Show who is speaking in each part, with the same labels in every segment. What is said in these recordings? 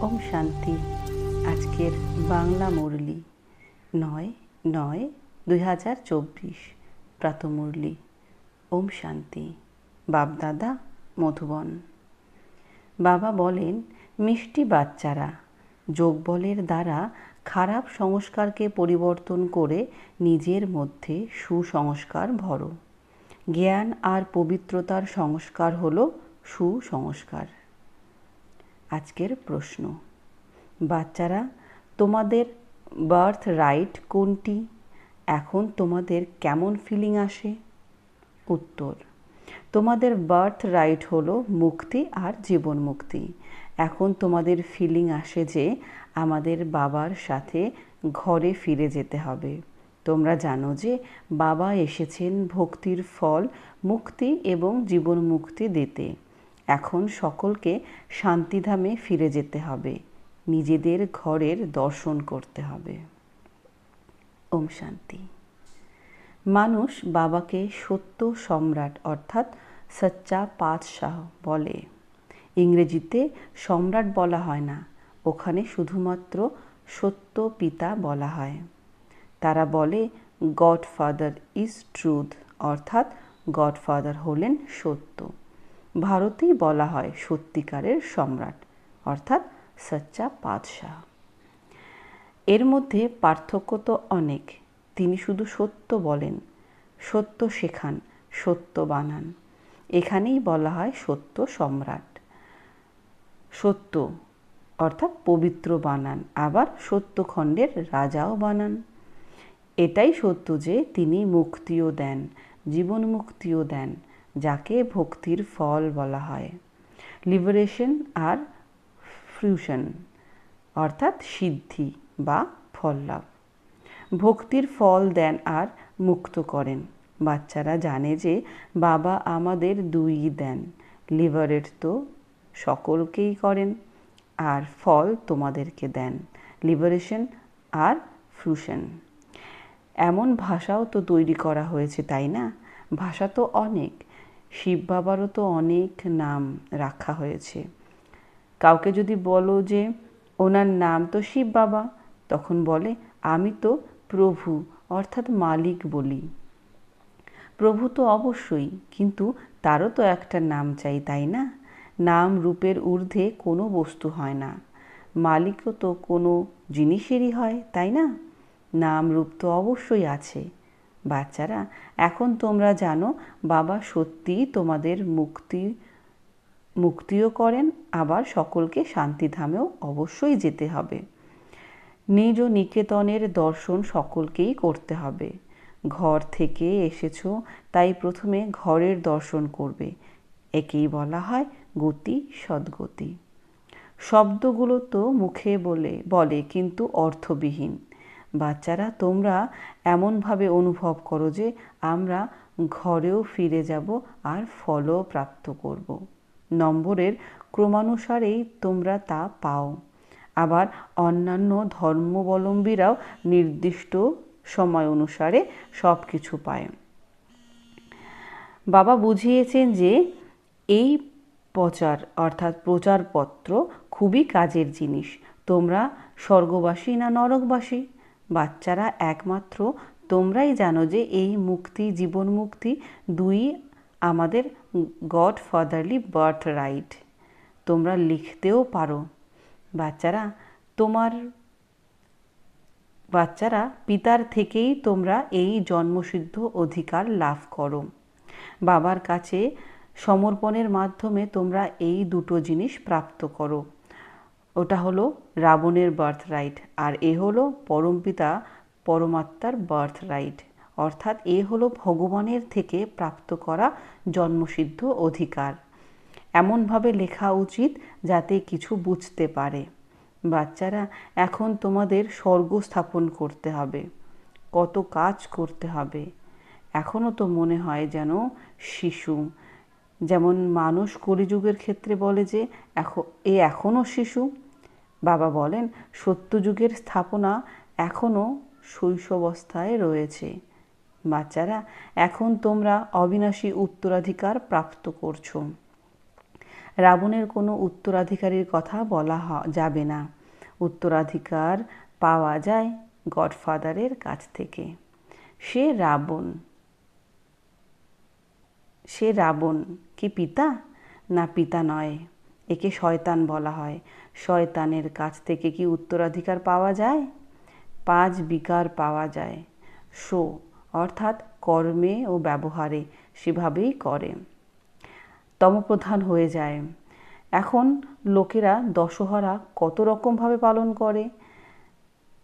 Speaker 1: ওম শান্তি। আজকের বাংলা মুরলি নয় নয় দুই হাজার চব্বিশ প্রাতমুরলি ওম শান্তি। বাপদাদা মধুবন। বাবা বলেন, মিষ্টি বাচ্চারা, যোগবলের দ্বারা খারাপ সংস্কারকে পরিবর্তন করে নিজের মধ্যে সুসংস্কার ভরো। জ্ঞান আর পবিত্রতার সংস্কার হল সুসংস্কার। আজকের প্রশ্ন। বাচ্চারা, তোমাদের বার্থ রাইট কোনটি? এখন তোমাদের কেমন ফিলিং আসে? উত্তর, তোমাদের বার্থ রাইট হলো মুক্তি আর জীবন মুক্তি। এখন তোমাদের ফিলিং আসে যে আমাদের বাবার সাথে ঘরে ফিরে যেতে হবে। তোমরা জানো যে বাবা এসেছেন ভক্তির ফল মুক্তি এবং জীবন মুক্তি দিতে। এখন সকলকে শান্তিধামে ফিরে যেতে হবে। নিজেদের ঘরের দর্শন করতে হবে। ওম শান্তি। মানুষ বাবাকে সত্য সম্রাট অর্থাৎ সচ্চা পাতশাহ বলে। ইংরেজিতে সম্রাট বলা হয় না, ওখানে শুধুমাত্র সত্য পিতা বলা হয়। তারা বলে, গডফাদার ইজ ট্রুথ অর্থাৎ গডফাদার হলেন সত্য। ভারতেই বলা হয় সত্যিকারের সম্রাট, অর্থাৎ সচ্চা পাতশাহ। এর মধ্যে পার্থক্য তো অনেক। তিনি শুধু সত্য বলেন, সত্য শেখান, সত্য বানান। এখানেই বলা হয় সত্য সম্রাট। সত্য, অর্থাৎ পবিত্র বানান, আবার সত্যখণ্ডের রাজাও বানান। এটাই সত্য যে তিনি মুক্তিও দেন, জীবন মুক্তিও দেন। যাকে ভক্তির ফল বলা হয়। লিবারেশন আর ফ্রিউশন অর্থাৎ সিদ্ধি বা ফল লাভ। ভক্তির ফল দেন আর মুক্ত করেন। বাচ্চারা জানে যে বাবা আমাদের দুই দেন। লিভারের তো সকলকেই করেন, আর ফল তোমাদেরকে দেন। লিবারেশন আর ফ্রুশন এমন ভাষাও তো তৈরি করা হয়েছে, তাই না? ভাষা তো অনেক। শিব বাবারও তো অনেক নাম রাখা হয়েছে। কাউকে যদি বলো যে, ওনার নাম তো শিব বাবা, তখন বলে, আমি তো প্রভু, অর্থাৎ মালিক বলি। প্রভু তো অবশ্যই, কিন্তু তারও তো একটা নাম চাই, তাই না? নাম রূপের ঊর্ধ্বে কোনো বস্তু হয় না। মালিকও তো কোনো জিনিসেরই হয়, তাই না? নাম রূপ তো অবশ্যই আছে। বাচ্চারা, এখন তোমরা জানো বাবা সত্যিই তোমাদের মুক্তি, মুক্তিও করেন, আবার সকলকে শান্তিধামেও অবশ্যই যেতে হবে। নিজ নিকেতনের দর্শন সকলকেই করতে হবে। ঘর থেকে এসেছ, তাই প্রথমে ঘরের দর্শন করবে। একেই বলা হয় গতি সদ্গতি। শব্দগুলো তো মুখে বলে বলে, কিন্তু অর্থবিহীন। বাচ্চারা, তোমরা এমনভাবে অনুভব করো যে আমরা ঘরেও ফিরে যাব আর ফলও প্রাপ্ত করব। নম্বরের ক্রমানুসারেই তোমরা তা পাও। আবার অন্যান্য ধর্মাবলম্বীরাও নির্দিষ্ট সময় অনুসারে সব কিছু পায়। বাবা বুঝিয়েছেন যে এই প্রচার অর্থাৎ প্রচারপত্র খুবই কাজের জিনিস। তোমরা স্বর্গবাসী না নরকবাসী? বাচ্চারা একমাত্র তোমরাই জানো যে এই মুক্তি, জীবন মুক্তি দুই আমাদের গড ফাদারলি বার্থ রাইট তোমরা লিখতেও পারো। বাচ্চারা, তোমার, বাচ্চারা পিতার থেকেই তোমরা এই জন্মসিদ্ধ অধিকার লাভ করো। বাবার কাছে সমর্পণের মাধ্যমে তোমরা এই দুটো জিনিস প্রাপ্ত করো। ওটা হলো রাবণের বার্থ রাইট আর এ হলো পরমপিতা, পরমাত্মার বার্থ রাইট অর্থাৎ এ হলো ভগবানের থেকে প্রাপ্ত করা জন্মসিদ্ধ অধিকার। এমনভাবে লেখা উচিত যাতে কিছু বুঝতে পারে। বাচ্চারা, এখন তোমাদের স্বর্গ স্থাপন করতে হবে। কত কাজ করতে হবে। এখনও তো মনে হয় যেন শিশু। যেমন মানুষ কলিযুগের ক্ষেত্রে বলে যে এখন এ এখনও শিশু। বাবা বলেন, সত্যযুগের স্থাপনা এখনও শৈশবস্থায় রয়েছে। বাচ্চারা, এখন তোমরা অবিনাশী উত্তরাধিকার প্রাপ্ত করছ। রাবণের কোনো উত্তরাধিকারীর কথা বলা যাবে না। উত্তরাধিকার পাওয়া যায় গডফাদারের কাছ থেকে। সে রাবণ। সে রাবণ কি পিতা? না, পিতা নয়। একে শয়তান বলা হয়। শয়তানের কাছ থেকে কি উত্তরাধিকার পাওয়া যায়? পাঁচ বিকার পাওয়া যায়। শো, অর্থাৎ কর্মে ও ব্যবহারে সেভাবেই করে। তমপ্রধান হয়ে যায়। এখন লোকেরা দশহরা কত রকমভাবে পালন করে?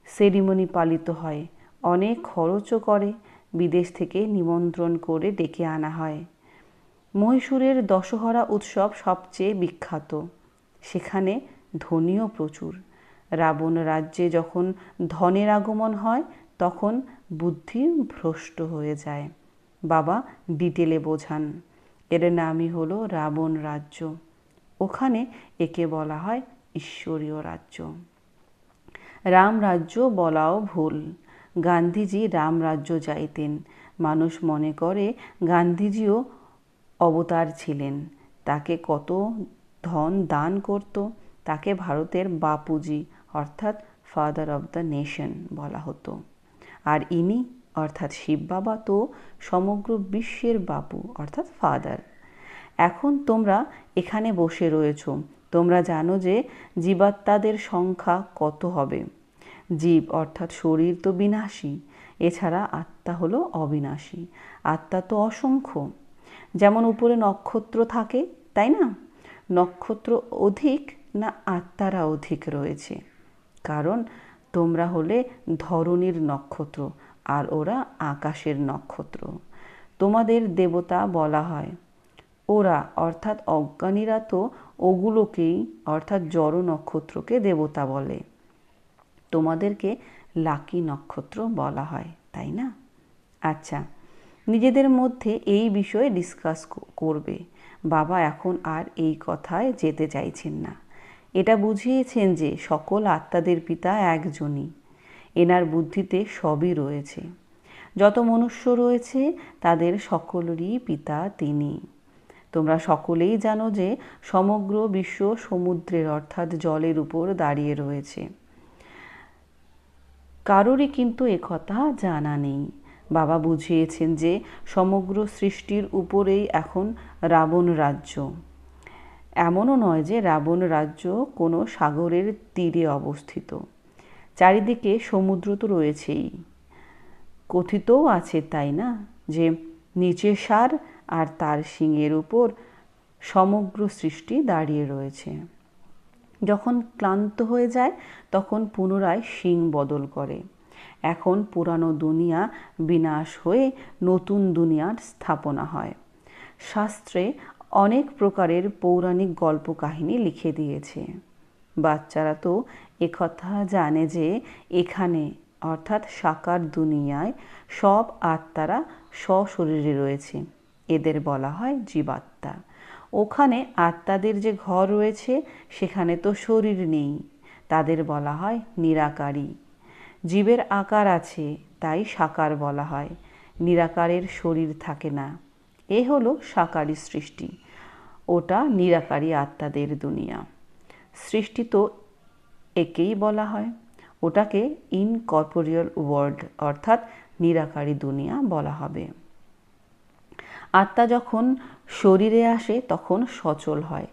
Speaker 1: সেরিমনি পালিত হয়। অনেক খরচও করে। বিদেশ থেকে নিমন্ত্রণ করে ডেকে আনা হয়। মহীশূরের দশহরা উৎসব সবচেয়ে বিখ্যাত। সেখানে ধনীও প্রচুর। রাবণ রাজ্যে যখন ধনের আগমন হয়, তখন বুদ্ধি ভ্রষ্ট হয়ে যায়। বাবা ডিটেলে বোঝান, এর নামই হলো রাবণ রাজ্য। ওখানে একে বলা হয় ঈশ্বরীয় রাজ্য। রাম রাজ্য বলাও ভুল। গান্ধীজি রাম রাজ্য চাইতেন মানুষ মনে করে গান্ধীজিও অবতার ছিলেন। তাকে কত ধন দান করত। তাকে ভারতের বাপুজি, অর্থাৎ ফাদার অব দ্য নেশন বলা হতো। আর ইনি, অর্থাৎ শিব বাবা তো সমগ্র বিশ্বের বাপু, অর্থাৎ ফাদার এখন তোমরা এখানে বসে রয়েছ। তোমরা জানো যে জীবাত্মাদের সংখ্যা কত হবে। জীব, অর্থাৎ শরীর তো বিনাশী। এছাড়া আত্মা হলো অবিনাশী। আত্মা তো অসংখ্য। যেমন উপরে নক্ষত্র থাকে, তাই না? নক্ষত্র অধিক না আত্মারা অধিক রয়েছে। কারণ তোমরা হলে ধরণীর নক্ষত্র, আর ওরা আকাশের নক্ষত্র। তোমাদের দেবতা বলা হয়। ওরা, অর্থাৎ অজ্ঞানীরা তো ওগুলোকেই, অর্থাৎ জড় নক্ষত্রকে দেবতা বলে। তোমাদেরকে লাকি নক্ষত্র বলা হয়, তাই না? আচ্ছা নিজেদের মধ্যে এই বিষয়ে ডিসকাস করবে। বাবা এখন আর এই কথায় যেতে চাইছেন না। এটা বুঝিয়েছেন যে সকল আত্মাদের পিতা একজনই। এনার বুদ্ধিতে সবই রয়েছে। যত মনুষ্য রয়েছে, তাদের সকলেরই পিতা তিনি। তোমরা সকলেই জানো যে সমগ্র বিশ্ব সমুদ্রের অর্থাৎ জলের উপর দাঁড়িয়ে রয়েছে। কারোরই কিন্তু একথা জানা নেই। বাবা বুঝিয়েছেন যে সমগ্র সৃষ্টির উপরেই এখন রাবণ রাজ্য। এমনও নয় যে রাবণ রাজ্য কোনো সাগরের তীরে অবস্থিত। চারিদিকে সমুদ্র তো রয়েছেই। কথিতও আছে, তাই না? যে নিচে সার আর তার শিঙের উপর সমগ্র সৃষ্টি দাঁড়িয়ে রয়েছে। যখন ক্লান্ত হয়ে যায়, তখন পুনরায় শিং বদল করে। এখন পুরানো দুনিয়া বিনাশ হয়ে নতুন দুনিয়ার স্থাপনা হয়। শাস্ত্রে অনেক প্রকারের পৌরাণিক গল্প কাহিনী লিখে দিয়েছে। বাচ্চারা তো একথা জানে যে এখানে, অর্থাৎ সাকার দুনিয়ায়, সব আত্মারা স্বশরীরে রয়েছে। এদের বলা হয় জীবাত্মা। ওখানে আত্মাদের যে ঘর রয়েছে, সেখানে তো শরীর নেই। তাদের বলা হয় নিরাকারী। জীবের আকার আছে, তাই সাকার বলা হয়। নিরাকারের শরীর থাকে না। এ হলো সাকারী সৃষ্টি। ওটা নিরাকারী আত্মাদের দুনিয়া। সৃষ্টি তো একেই বলা হয়। ওটাকে ইনকর্পোরিয়াল ওয়ার্ল্ড অর্থাৎ নিরাকারী দুনিয়া বলা হবে। আত্মা যখন শরীরে আসে, তখন সচল হয়।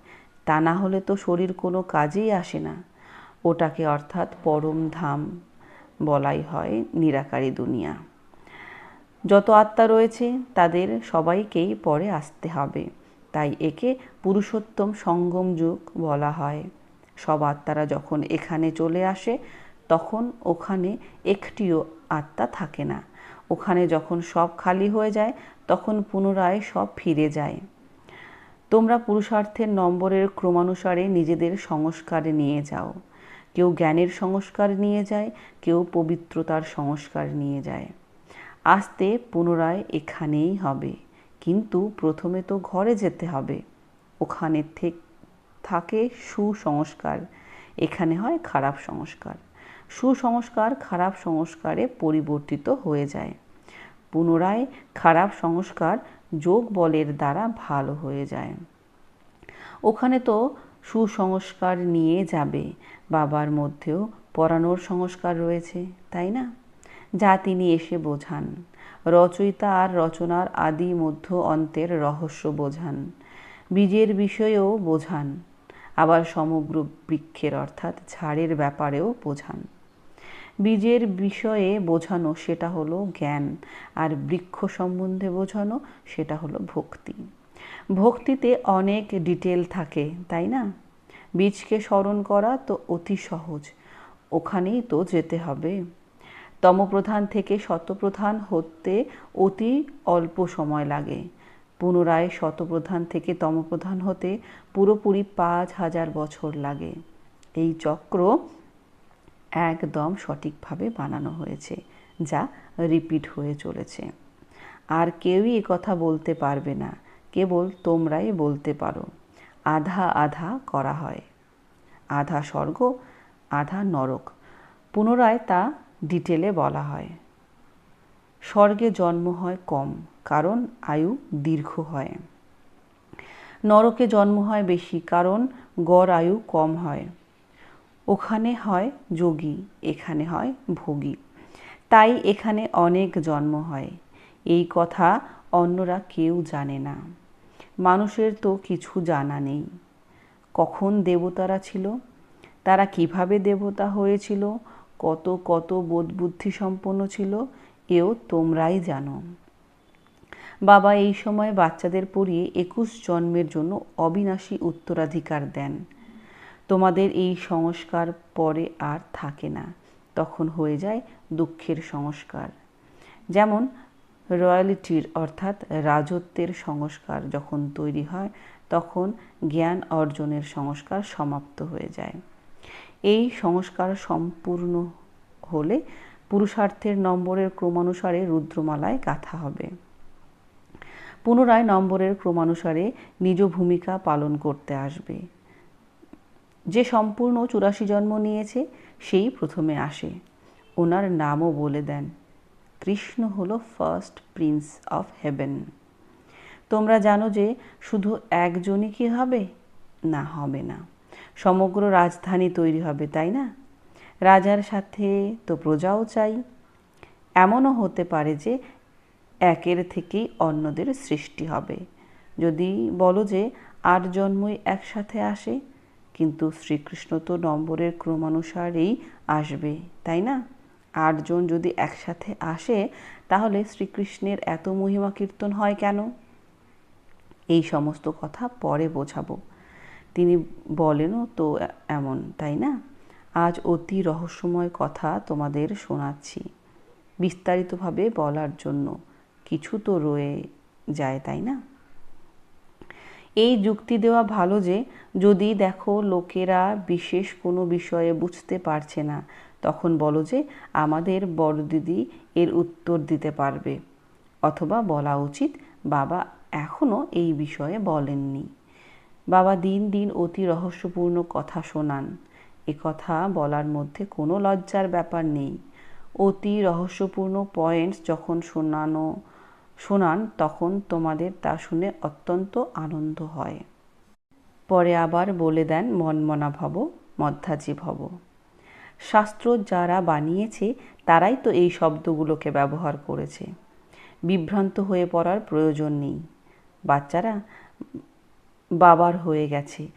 Speaker 1: তা না হলে তো শরীর কোনো কাজেই আসে না। ওটাকে অর্থাৎ পরম ধাম বলাই হয় নিরাকারী দুনিয়া। যত আত্মা রয়েছে, তাদের সবাইকেই পরে আসতে হবে। তাই একে পুরুষোত্তম সঙ্গম যুগ বলা হয়। সব আত্মারা যখন এখানে চলে আসে, তখন ওখানে একটিও আত্মা থাকে না। ওখানে যখন সব খালি হয়ে যায়, তখন পুনরায় সব ফিরে যায়। তোমরা পুরুষার্থের নম্বরের ক্রমানুসারে নিজেদের সংস্কারে নিয়ে যাও। কেউ জ্ঞানের সংস্কার নিয়ে যায়, কেউ পবিত্রতার সংস্কার নিয়ে যায়। আসতে পুনরায় এখানেই হবে। কিন্তু প্রথমে তো ঘরে যেতে হবে। ওখানে থাকে সুসংস্কার। এখানে হয় খারাপ সংস্কার। সুসংস্কার খারাপ সংস্কারে পরিবর্তিত হয়ে যায়। পুনরায় খারাপ সংস্কার যোগ বলের দ্বারা ভালো হয়ে যায়। ওখানে তো সুসংস্কার নিয়ে যাবে। বাবার মধ্যেও পড়ানোর সংস্কার রয়েছে, তাই না? যা তিনি এসে বোঝান। রচয়িতা আর রচনার আদি মধ্য অন্তের রহস্য বোঝান। বীজের বিষয়েও বোঝান। আবার সমগ্র বৃক্ষের অর্থাৎ ঝাড়ের ব্যাপারেও বোঝান। বীজের বিষয়ে বোঝানো সেটা হলো জ্ঞান, আর বৃক্ষ সম্বন্ধে বোঝানো সেটা হলো ভক্তি। ভক্তিতে অনেক ডিটেল থাকে, তাই না? বীজকে স্মরণ করা তো অতি সহজ। ওখানেই তো যেতে হবে। তমপ্রধান থেকে শতপ্রধান হতে অতি অল্প সময় লাগে। পুনরায় শতপ্রধান থেকে তমপ্রধান হতে পুরোপুরি পাঁচ হাজার বছর লাগে। এই চক্র একদম সঠিকভাবে বানানো হয়েছে, যা রিপিট হয়ে চলেছে। আর কেউই কথা বলতে পারবে না, কেবল তোমরাই বলতে পারো। আধা আধা করা হয়। আধা স্বর্গ, আধা নরক। পুনরায় তা ডিটেলে বলা হয়। স্বর্গে জন্ম হয় কম, কারণ আয়ু দীর্ঘ হয়। নরকে জন্ম হয় বেশি, কারণ গড় আয়ু কম হয়। ওখানে হয় যোগী, এখানে হয় ভোগী। তাই এখানে অনেক জন্ম হয়। এই কথা অন্যরা কেউ জানে না। মানুষের তো কিছু জানা নেই। কখন দেবতারা ছিল? তারা কীভাবে দেবতা হয়েছিল? কত কত বোধ বুদ্ধি সম্পন্ন ছিল, এও তোমরাই জানো। বাবা এই সময় বাচ্চাদের পড়িয়ে একুশ জন্মের জন্য অবিনাশী উত্তরাধিকার দেন। তোমাদের এই সংস্কার পরে আর থাকে না, তখন হয়ে যায় দুঃখের সংস্কার। যেমন রয়্যালিটির অর্থাৎ রাজত্বের সংস্কার যখন তৈরি হয়, তখন জ্ঞান অর্জনের সংস্কার সমাপ্ত হয়ে যায়। এই সংস্কার সম্পূর্ণ হলে পুরুষার্থের নম্বরের ক্রমানুসারে রুদ্রমালায় গাথা হবে। পুনরায় নম্বরের ক্রমানুসারে নিজ ভূমিকা পালন করতে আসবে। যে সম্পূর্ণ চুরাশি জন্ম নিয়েছে, সেই প্রথমে আসে। ওনার নামও বলে দেন। কৃষ্ণ হল ফার্স্ট প্রিন্স অফ হেভেন তোমরা জানো যে শুধু একজনই কি হবে? না হবে না। সমগ্র রাজধানী তৈরি হবে, তাই না? রাজার সাথে তো প্রজাও চাই। এমনও হতে পারে যে একের থেকেই অন্যদের সৃষ্টি হবে। যদি বলো যে আট জন্মই একসাথে আসে, কিন্তু শ্রীকৃষ্ণ তো নম্বরের ক্রমানুসারেই আসবে, তাই না? আটজন যদি একসাথে আসে, তাহলে শ্রীকৃষ্ণের এত মহিমা কীর্তন হয় কেন? এই সমস্ত কথা পরে বোঝাবো। তিনি বলেনও তো এমন, তাই না? আজ অতি রহস্যময় কথা তোমাদের শোনাচ্ছি। বিস্তারিতভাবে বলার জন্য কিছু তো রয়ে যায়, তাই না? এই যুক্তি দেওয়া ভালো যে, যদি দেখো লোকেরা বিশেষ কোনো বিষয়ে বুঝতে পারছে না, তখন বলো যে আমাদের বড় দিদি এর উত্তর দিতে পারবে, অথবা বলা উচিত বাবা এখনও এই বিষয়ে বলেননি। বাবা দিন দিন অতি রহস্যপূর্ণ কথা শোনান। এ কথা বলার মধ্যে কোনো লজ্জার ব্যাপার নেই। অতি রহস্যপূর্ণ পয়েন্টস যখন শোনানো, শোনান, তখন তোমাদের তা শুনে অত্যন্ত আনন্দ হয়। পরে আবার বলে দেন মনমনা ভব মধ্যাজি ভব। শাস্ত্র যারা বানিয়েছে, তারাই তো এই শব্দগুলোকে ব্যবহার করেছে। বিভ্রান্ত হয়ে পড়ার প্রয়োজন নেই। বাচ্চারা বাবার হয়ে গেছে।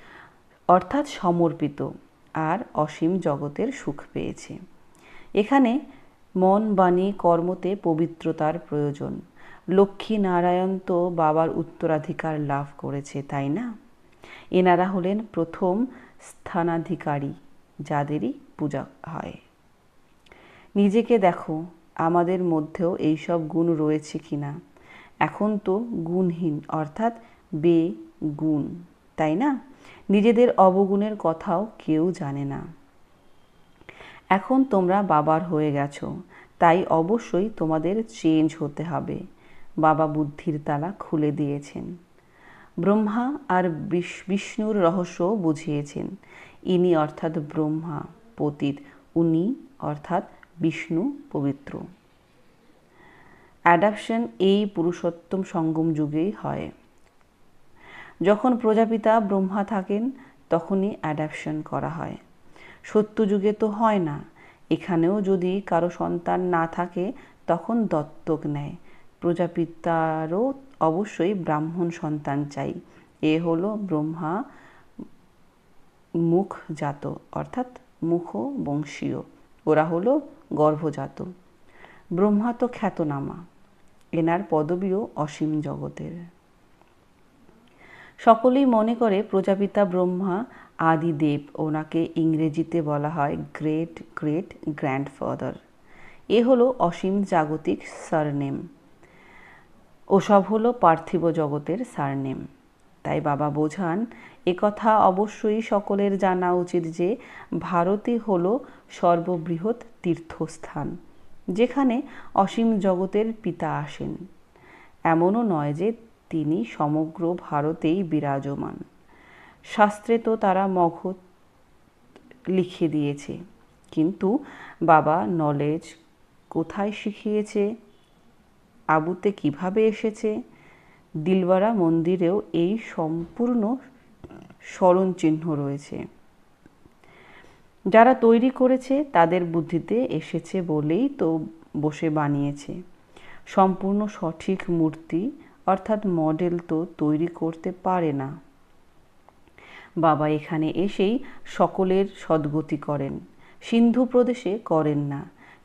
Speaker 1: অর্থাৎ সমর্পিত আর অসীম জগতের সুখ পেয়েছে। এখানে মন, বাণী, কর্মতে পবিত্রতার প্রয়োজন। লক্ষ্মী নারায়ণ তো বাবার উত্তরাধিকার লাভ করেছে, তাই না? এনারা হলেন প্রথম স্থানাধিকারী, যাদেরই পূজা হয়। নিজেকে দেখো, আমাদের মধ্যেও এইসব গুণ রয়েছে কি না এখন তো গুণহীন, অর্থাৎ বে গুণ, তাই না? নিজেদের অবগুণের কথাও কেউ জানে না। এখন তোমরা বাবার হয়ে গেছো, তাই অবশ্যই তোমাদের চেঞ্জ হতে হবে। বাবা বুদ্ধির তালা খুলে দিয়েছেন। ব্রহ্মা আর বিষ্ণুর রহস্য বুঝিয়েছেন। ইনি অর্থাৎ ব্রহ্মা পতিত, উনি অর্থাৎ বিষ্ণু পবিত্র। অ্যাডাপশন এই পুরুষোত্তম সঙ্গম যুগেই হয়। যখন প্রজাপিতা ব্রহ্মা থাকেন, তখনই অ্যাডাপশন করা হয়। সত্যযুগে তো হয় না। এখানেও যদি কারও সন্তান না থাকে, তখন দত্তক নেয়। প্রজাপিতারও অবশ্যই ব্রাহ্মণ সন্তান চাই। এ হলো ব্রহ্মা মুখজাত, অর্থাৎ মুখ বংশীয় ওরা হলো গর্ভজাত। ব্রহ্মা তো খ্যাতনামা। এনার পদবীও অসীম জগতের। সকলেই মনে করে প্রজাপিতা ব্রহ্মা আদিদেব, ওনাকে ইংরেজিতে বলা হয় গ্রেট গ্রেট গ্র্যান্ডফাদার এ হলো অসীম জাগতিক সারনেম ওসব হলো পার্থিব জগতের সারনেম তাই বাবা বোঝান একথা অবশ্যই সকলের জানা উচিত যে ভারতই হল সর্ববৃহৎ তীর্থস্থান, যেখানে অসীম জগতের পিতা আসেন। এমনও নয় যে তিনি সমগ্র ভারতেই বিরাজমান। শাস্ত্রে তো তারা মগধ লিখে দিয়েছে। কিন্তু বাবা নলেজ কোথায় শিখিয়েছে? আবুতে কীভাবে এসেছে? দিলওয়ারা মন্দিরেও এই সম্পূর্ণ স্মরণ চিহ্ন রয়েছে। যারা তৈরি করেছে তাদের বুদ্ধিতে এসেছে বলেই তো বসে বানিয়েছে। সম্পূর্ণ সঠিক মূর্তি অর্থাৎ মডেল তো তৈরি করতে পারে না। বাবা এখানে এসেই সকলের সদ্গতি করেন, সিন্ধু প্রদেশে করেন না।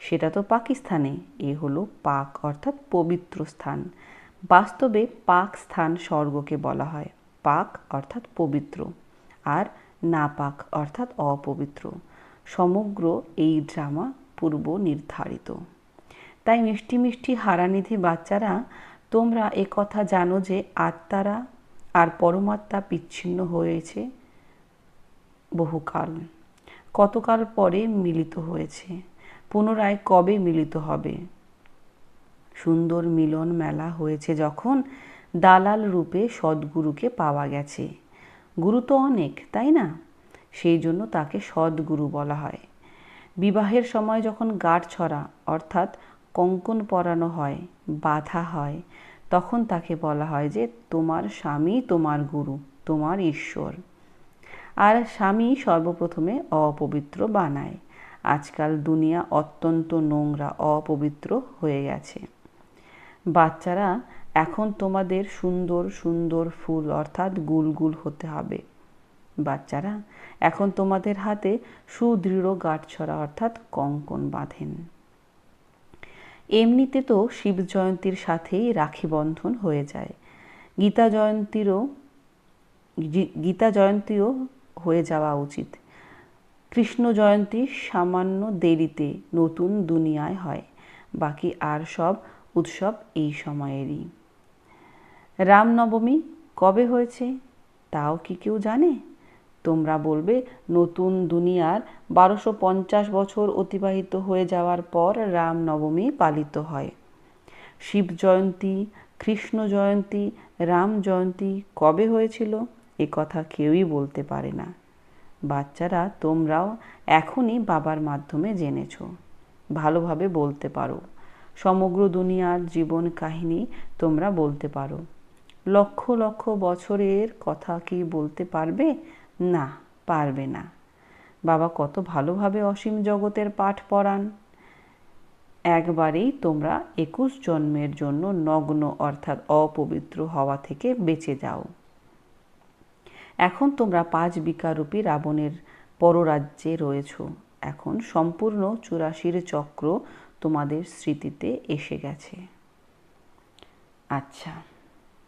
Speaker 1: সেটা তো পাকিস্তানে, এ হলো পাক অর্থাৎ পবিত্র স্থান। বাস্তবে পাক স্থান স্বর্গকে বলা হয়, পাক অর্থাৎ পবিত্র, আর না পাক অর্থাৎ অপবিত্র। সমগ্র এই ড্রামা পূর্ব নির্ধারিত। তাই মিষ্টি মিষ্টি হারানিধি বাচ্চারা তোমরা কথা জানো যে আত্মারা আর পরমাত্মা বিচ্ছিন্ন হয়েছে বহুকাল, কতকাল পরে মিলিত হয়েছে, পুনরায় কবে মিলিত হবে? সুন্দর মিলন মেলা হয়েছে যখন দালাল রূপে সদ্গুরুকে পাওয়া গেছে। গুরু তো অনেক, তাই না? সেই জন্য তাকে সদ্গুরু বলা হয়। বিবাহের সময় যখন গাঢ় ছড়া, অর্থাৎ কঙ্কন পরানো হয় বাধা হয়। তখন তাকে বলা হয় যে, তোমার স্বামী তোমার গুরু, তোমার ঈশ্বর। আর স্বামী সর্বপ্রথমে অপবিত্র বানায়। আজকাল দুনিয়া অত্যন্ত নোংরা, অপবিত্র হয়ে গেছে। বাচ্চারা, এখন তোমাদের সুন্দর সুন্দর ফুল অর্থাৎ গুলগুল হতে হবে। বাচ্চারা, এখন তোমাদের হাতে সুদৃঢ় গাঁটছড়া অর্থাৎ কঙ্কন বাঁধেন। এমনিতে তো শিব জয়ন্তীর সাথেই রাখি বন্ধন হয়ে যায়। গীতা জয়ন্তীরও গীতা জয়ন্তীও হয়ে যাওয়া উচিত। কৃষ্ণ জয়ন্তী সামান্য দেরিতে নতুন দুনিয়ায় হয়, বাকি আর সব উৎসব এই সময়েরই। রামনবমী কবে হয়েছে, তাও কি কেউ জানে? তোমরা বলবে, নতুন দুনিয়ার বারোশো পঞ্চাশ বছর অতিবাহিত হয়ে যাওয়ার পর রামনবমী পালিত হয়। শিব জয়ন্তী, কৃষ্ণ জয়ন্তী, রাম জয়ন্তী কবে হয়েছিল এ কথা কেউই বলতে পারে না। বাচ্চারা, তোমরাও এখনই বাবার মাধ্যমে জেনেছ। ভালোভাবে বলতে পারো। সমগ্র দুনিয়ার জীবন কাহিনী তোমরা বলতে পারো। লক্ষ লক্ষ বছরের কথা কি বলতে পারবে? না, পারবে না। বাবা কত ভালোভাবে অসীম জগতের পাঠ পড়ান। একবারেই তোমরা একুশ জন্মের জন্য নগ্ন অর্থাৎ অপবিত্র হওয়া থেকে বেঁচে যাও। এখন তোমরা পাঁচ বিকারূপী রাবণের পররাজ্যে রয়েছ। এখন সম্পূর্ণ চুরাশির চক্র তোমাদের স্মৃতিতে এসে গেছে। আচ্ছা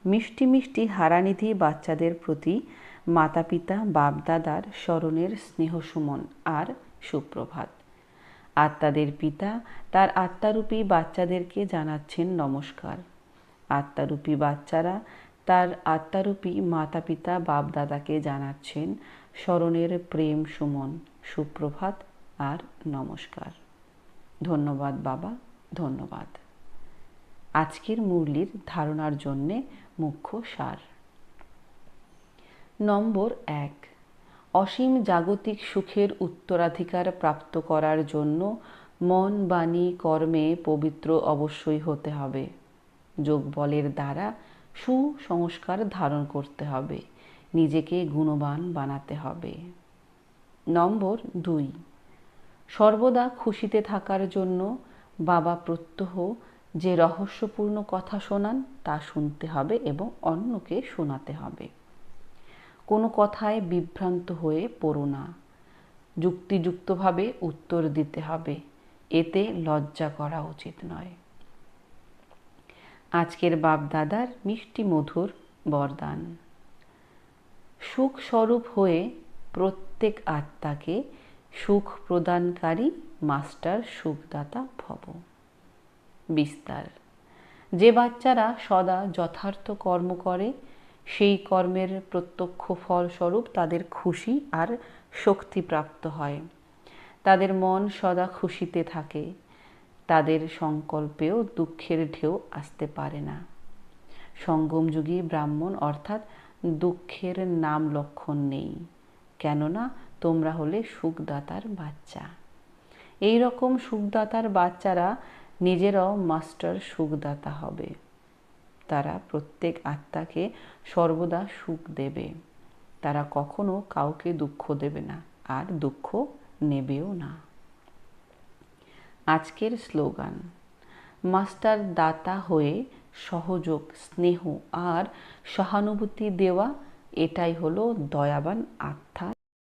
Speaker 1: মিষ্টি মিষ্টি হারানিধি বাচ্চাদের প্রতি মাতা পিতা বাপদাদার স্মরণের স্নেহসুমন আর সুপ্রভাত। আত্মাদের পিতা তার আত্মারূপী বাচ্চাদেরকে জানাচ্ছেন নমস্কার। আত্মারূপী বাচ্চারা তার আত্মারূপী মাতা পিতা বাপদাদাকে জানাচ্ছেন স্মরণের প্রেম সুমন, সুপ্রভাত আর নমস্কার। ধন্যবাদ বাবা, ধন্যবাদ। আজকের মুরলির ধারণার জন্যে মুখ্য সার। নম্বর এক। অসীম জাগতিক সুখের উত্তরাধিকার প্রাপ্ত করার জন্য মন, বাণী, কর্মে পবিত্র অবশ্যই হতে হবে। যোগ বলের দ্বারা সুসংস্কার ধারণ করতে হবে। নিজেকে গুণবান বানাতে হবে। নম্বর দুই। সর্বদা খুশিতে থাকার জন্য বাবা প্রত্যহ যে রহস্যপূর্ণ কথা শোনান তা শুনতে হবে এবং অন্যকে শোনাতে হবে। কোনো কথায় বিভ্রান্ত হয়ে পড়ো না। যুক্তিযুক্তভাবে উত্তর দিতে হবে। এতে লজ্জা করা উচিত নয়। আজকের বাপ দাদার মিষ্টি মধুর বরদান। সুখ স্বরূপ হয়ে প্রত্যেক আত্মাকে সুখ প্রদানকারী মাস্টার সুখদাতা ভব। বিস্তার। যে বাচ্চারা সদা যথার্থ কর্ম করে সেই কর্মের প্রত্যক্ষ ফলস্বরূপ তাদের খুশি আর শক্তি প্রাপ্ত হয়। তাদের মন সদা খুশিতে থাকে, তাদের সংকল্পেও দুঃখের ঢেউ আসতে পারে না। সঙ্গমযুগী ব্রাহ্মণ অর্থাৎ দুঃখের নাম লক্ষণ নেই, কেননা তোমরা হলে সুখদাতার বাচ্চা। এই রকম সুখদাতার বাচ্চারা নিজেরাও মাস্টার সুখদাতা হবে। তারা প্রত্যেক আত্মাকে সর্বদা সুখ দেবে। তারা কখনো কাউকে দুঃখ দেবে না, আর দুঃখ নেবেও না। আজকের স্লোগান মাস্টার দাতা হয়ে সহযোগ, স্নেহ আর সহানুভূতি দেওয়া, এটাই হলো দয়াবান আত্মা